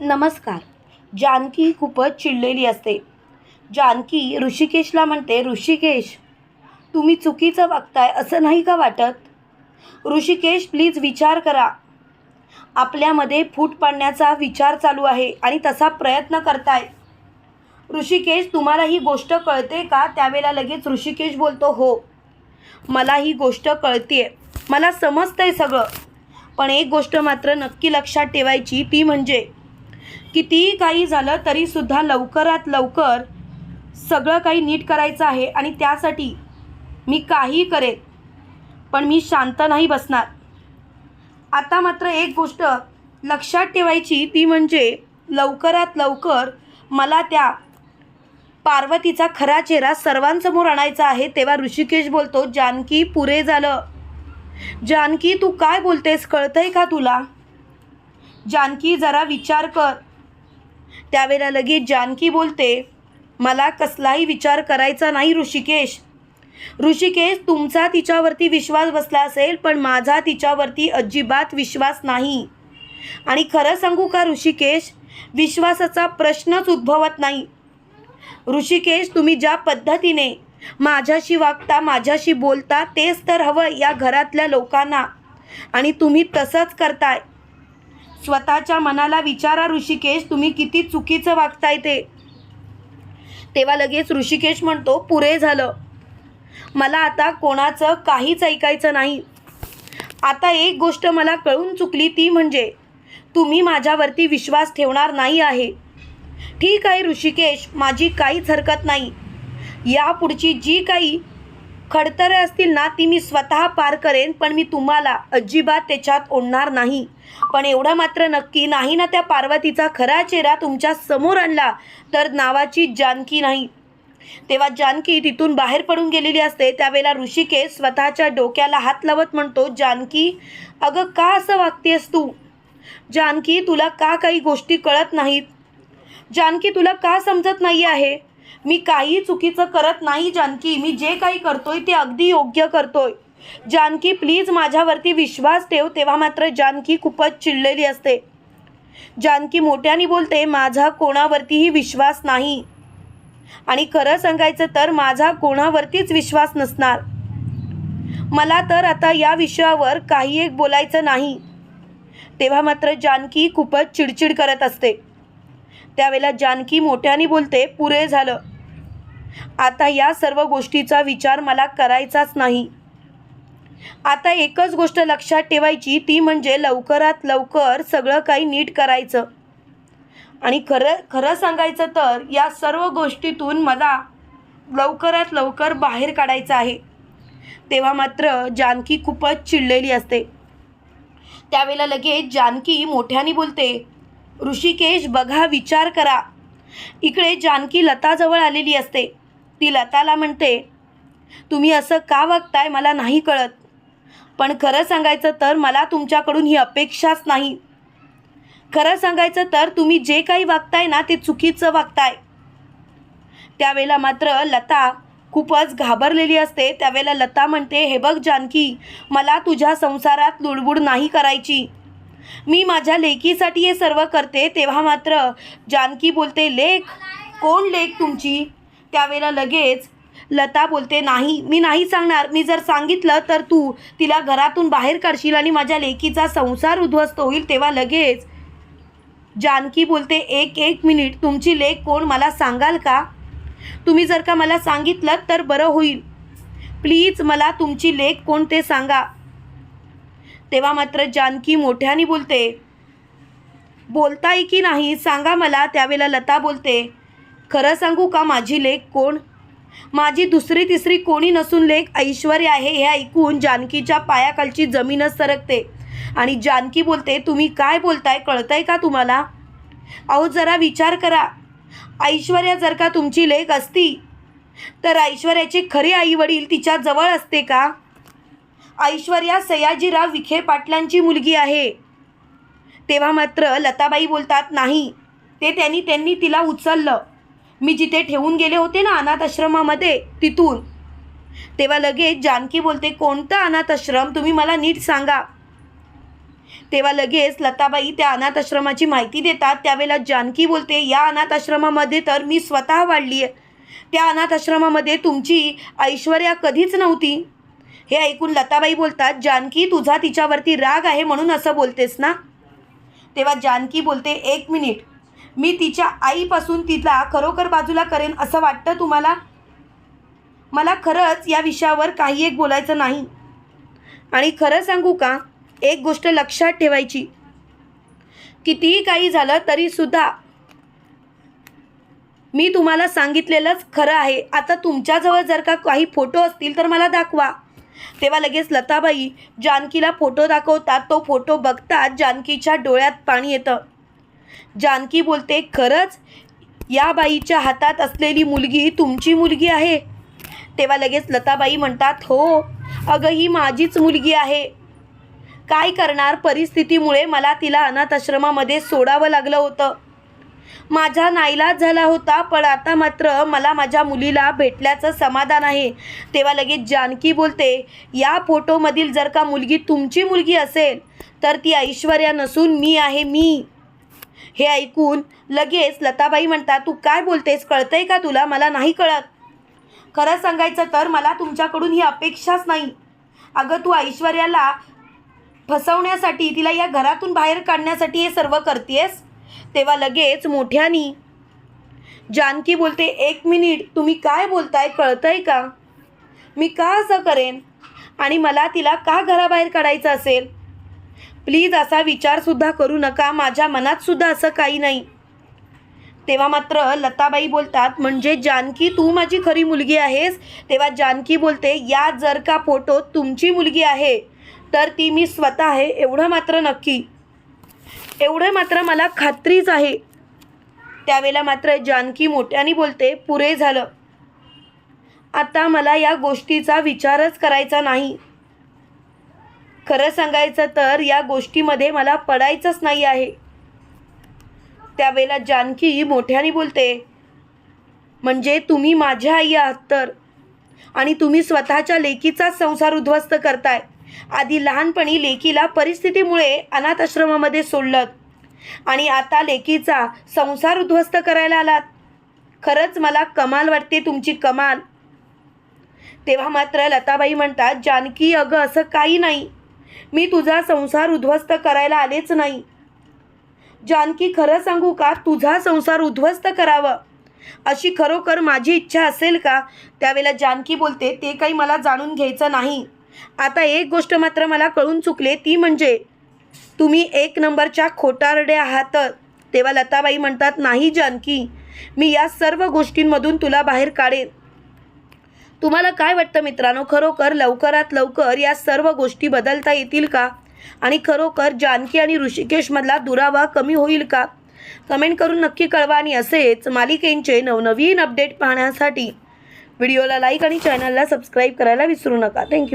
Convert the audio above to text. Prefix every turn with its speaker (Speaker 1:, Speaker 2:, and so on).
Speaker 1: नमस्कार. जानकी खूपच चिडलेली असते. जानकी ऋषिकेशला म्हणते ऋषिकेश तुम्ही चुकीचं वागताय असं नाही का वाटत? ऋषिकेश प्लीज विचार करा. आपल्यामध्ये फूट पाडण्याचा विचार चालू आहे आणि तसा प्रयत्न करताय. ऋषिकेश तुम्हाला ही गोष्ट कळते का? त्यावेळेला लगेच ऋषिकेश बोलतो हो मला ही गोष्ट कळतीये. मला समजतंय सगळं. पण एक गोष्ट मात्र नक्की लक्षात ठेवायची ती म्हणजे कितीही काही झालं तरीसुद्धा लवकरात लवकर सगळं काही नीट करायचं आहे आणि त्यासाठी मी काहीही करेन पण मी शांत नाही बसणार. आता मात्र एक गोष्ट लक्षात ठेवायची ती म्हणजे लवकरात लवकर मला त्या पार्वतीचा खरा चेहरा सर्वांसमोर आणायचा आहे तेव्हा ऋषिकेश बोलतो जानकी पुरे झालं. जानकी तू काय बोलतेस? कळतंय का तुला? जानकी जरा विचार कर. त्यावेळेला लगेच जानकी बोलते मला कसलाही विचार करायचा नाही ऋषिकेश. ऋषिकेश तुमचा तिच्यावरती विश्वास बसला असेल पण माझा तिच्यावरती अजिबात विश्वास नाही. आणि खरं सांगू का ऋषिकेश? विश्वासाचा प्रश्नच उद्भवत नाही. ऋषिकेश तुम्ही ज्या पद्धतीने माझ्याशी वागता माझ्याशी बोलता तेच तर हवं या घरातल्या लोकांना. आणि तुम्ही तसंच करताय. स्वतःच्या मनाला विचारा ऋषिकेश तुम्ही किती चुकीचं वागताय ते. तेव्हा लगेच ऋषिकेश म्हणतो पुरे झालं. मला आता कोणाचं काहीच ऐकायचं नाही. आता एक गोष्ट मला कळून चुकली ती म्हणजे तुम्ही माझ्यावरती विश्वास ठेवणार नाही आहे. ठीक आहे ऋषिकेश माझी काहीच हरकत नाही. यापुढची जी काही खडतरं असतील ना ती मी स्वतः पार करेन पण मी तुम्हाला अजिबात त्याच्यात ओढणार नाही. पण एवढं मात्र नक्की नाही ना त्या पार्वतीचा खरा चेहरा तुमच्यासमोर आणला तर नावाची जानकी नाही. तेव्हा जानकी तिथून बाहेर पडून गेलेली असते. त्यावेळेला ऋषिकेश स्वतःच्या डोक्याला हात लावत म्हणतो जानकी अगं का असं वागतेस तू? जानकी तुला का काही गोष्टी कळत नाहीत? जानकी तुला का समजत नाही आहे? मी काही चुकीचं करत नाही जानकी. मी जे काही करतोय ते अगदी योग्य करतोय. जानकी प्लीज माझ्यावरती विश्वास ठेव. तेव्हा मात्र जानकी खूपच चिडलेली असते. जानकी मोठ्याने बोलते माझा कोणावरतीही विश्वास नाही. आणि खरं सांगायचं तर माझा कोणावरतीच विश्वास नसणार. मला तर आता या विषयावर काही एक बोलायचं नाही. तेव्हा मात्र जानकी खूपच चिडचिड करत असते. त्यावेळेला जानकी मोठ्याने बोलते पुरे झालं. आता या सर्व गोष्टीचा विचार मला करायचाच नाही. आता एकच गोष्ट लक्षात ठेवायची ती म्हणजे लवकरात लवकर सगळं काही नीट करायचं. आणि खरं खरं सांगायचं तर या सर्व गोष्टीतून मला लवकरात लवकर बाहेर काढायचं आहे. तेव्हा मात्र जानकी खूपच चिडलेली असते. त्यावेळेला लगेच जानकी मोठ्याने बोलते ऋषिकेश बघा विचार करा. इकडे जानकी लताजवळ आलेली असते. ती लताला म्हणते तुम्ही असं का वागताय मला नाही कळत. पण खरं सांगायचं तर मला तुमच्याकडून ही अपेक्षाच नाही. खरं सांगायचं तर तुम्ही जे काही वागताय ना ते चुकीचं वागताय. त्यावेळेला मात्र लता खूपच घाबरलेली असते. त्यावेळेला लता म्हणते हे बघ जानकी मला तुझ्या संसारात लुडबुड नाही करायची. मी माझ्या लेकीसाठी हे सर्व करते तेव्हा मात्र जानकी बोलते लेख कोण लेख तुमची? त्यावेळेला लगेच लता बोलते नाही मी नाही सांगणार. मी जर सांगितलं तर तू तिला घरातून बाहेर काढशील आणि माझ्या लेकीचा संसार उद्ध्वस्त होईल. तेव्हा लगेच जानकी बोलते एक एक मिनिट. तुमची लेख कोण? मला सांगाल का? तुम्ही जर का मला सांगितलं तर बरं होईल. प्लीज मला तुमची लेख कोण ते सांगा. तेव्हा मात्र जानकी मोठ्याने बोलते बोलताय की नाही? सांगा मला. त्यावेळेला लता बोलते खरं सांगू का माझी लेख कोण? माझी दुसरी तिसरी कोणी नसून लेख ऐश्वर्या आहे हे ऐकून जानकीच्या पायाखालची जमीनच सरकते. आणि जानकी बोलते तुम्ही काय बोलताय? कळतंय का तुम्हाला? अहो जरा विचार करा. ऐश्वर्या जर का तुमची लेख असती तर ऐश्वर्याचे खरे आई वडील तिच्या जवळ असते का? ऐश्वर्या सयाजीराव विखे पाटलांची मुलगी आहे. तेव्हा मात्र लताबाई बोलतात नाही ते त्यांनी त्यांनी तिला उचललं. मी जिथे ठेवून गेले होते ना अनाथ आश्रमामध्ये तिथून. तेव्हा लगेच जानकी बोलते कोणतं अनाथ आश्रम? तुम्ही मला नीट सांगा. तेव्हा लगेच लताबाई त्या अनाथ आश्रमाची माहिती देतात. त्यावेळेला जानकी बोलते या अनाथ आश्रमामध्ये तर मी स्वतः वाढली आहे त्या अनाथ आश्रमामध्ये तुमची ऐश्वर्या कधीच नव्हती. हे ऐकून लताबाई बोलतात जानकी तुझा तिच्यावरती राग आहे म्हणून असं बोलतेस ना? तेव्हा जानकी बोलते एक मिनिट मी तिच्या आईपासून तिला खरोखर बाजूला करेन असं वाटतं तुम्हाला? मला खरंच या विषयावर काही एक बोलायचं नाही. आणि खरं सांगू का? एक गोष्ट लक्षात ठेवायची. कितीही काही झालं तरीसुद्धा मी तुम्हाला सांगितलेलंच खरं आहे. आता तुमच्याजवळ जर का काही फोटो असतील तर मला दाखवा. तेव्हा लगेच लताबाई जानकीला फोटो दाखवतात तो फोटो बघतात जानकीच्या डोळ्यात पाणी येतं. जानकी बोलते खरंच या बाईच्या हातात असलेली मुलगी तुमची मुलगी आहे? तेव्हा लगेच लताबाई म्हणतात हो अगं ही माझीच मुलगी आहे. काय करणार परिस्थितीमुळे मला तिला अनाथ आश्रमामध्ये सोडावं लागलं होतं. माझा नाईलाज झाला होता पण आता मात्र मला माझ्या मुलीला भेटल्याचं समाधान आहे. तेव्हा लगेच जानकी बोलते या फोटोमधील जर का मुलगी तुमची मुलगी असेल तर ती ऐश्वर्या नसून मी आहे मी. हे ऐकून लगेच लताबाई म्हणतात तू काय बोलतेस? कळतंय का तुला? मला नाही कळत. खरं सांगायचं तर मला तुमच्याकडून ही अपेक्षाच नाही. अगं तू ऐश्वर्याला फसवण्यासाठी तिला या घरातून बाहेर काढण्यासाठी हे सर्व करतेस तेव्हा लगेच मोठ्यानी जानकी बोलते एक मिनिट तुम्ही काय बोलताय कळतंय का? मी का असं करेन? आणि मला तिला का घराबाहेर काढायचं असेल? प्लीज असा विचारसुद्धा करू नका माझ्या मनातसुद्धा असं काही नाही. तेव्हा मात्र लताबाई बोलतात म्हणजे जानकी तू माझी खरी मुलगी आहेस? तेव्हा जानकी बोलते या जर का फोटो तुमची मुलगी आहे तर ती मी स्वतः आहे एवढं मात्र नक्की. एवढं मात्र मला खात्रीच आहे. त्यावेळेला मात्र जानकी मोठ्याने बोलते पुरे झालं. आता मला या गोष्टीचा विचारच करायचा नाही. खरं सांगायचं तर या गोष्टीमध्ये मला पडायचंच नाही आहे. त्यावेळेला जानकी मोठ्याने बोलते म्हणजे तुम्ही माझ्या आई आहात तर? आणि तुम्ही स्वतःच्या लेकीचाच संसार उद्ध्वस्त करताय. आधी लहानपणी लेकीला परिस्थितीमुळे अनाथ आश्रमामध्ये सोडलं आणि आता लेकीचा संसार उद्ध्वस्त करायला आलात. खरंच मला कमाल वाटते तुमची कमाल. तेव्हा मात्र लताबाई म्हणतात जानकी अगं असं काही नाही. मी तुझा संसार उद्ध्वस्त करायला आलेच नाही. जानकी खरं सांगू का? तुझा संसार उद्ध्वस्त करावं? अशी खरोखर माझी इच्छा असेल का? त्यावेळेला जानकी बोलते ते काही मला जाणून घ्यायचं नाही. आता एक गोष्ट मात्र मला कळून चुकले ती म्हणजे तुम्ही एक नंबरच्या खोटारडे आहात. तेव्हा लताबाई म्हणतात नाही जानकी मी या सर्व गोष्टींमधून तुला बाहेर काढेन. तुम्हाला काय वाटतं मित्रांनो? खरोखर लवकरात लवकर या सर्व गोष्टी बदलता येतील का? आणि खरोखर जानकी आणि ऋषिकेशमधला दुरावा कमी होईल का? कमेंट करून नक्की कळवा. आणि असेच मालिकेंचे नवनवीन अपडेट पाहण्यासाठी व्हिडिओला लाईक आणि चॅनलला सबस्क्राईब करायला विसरू नका. थँक्यू.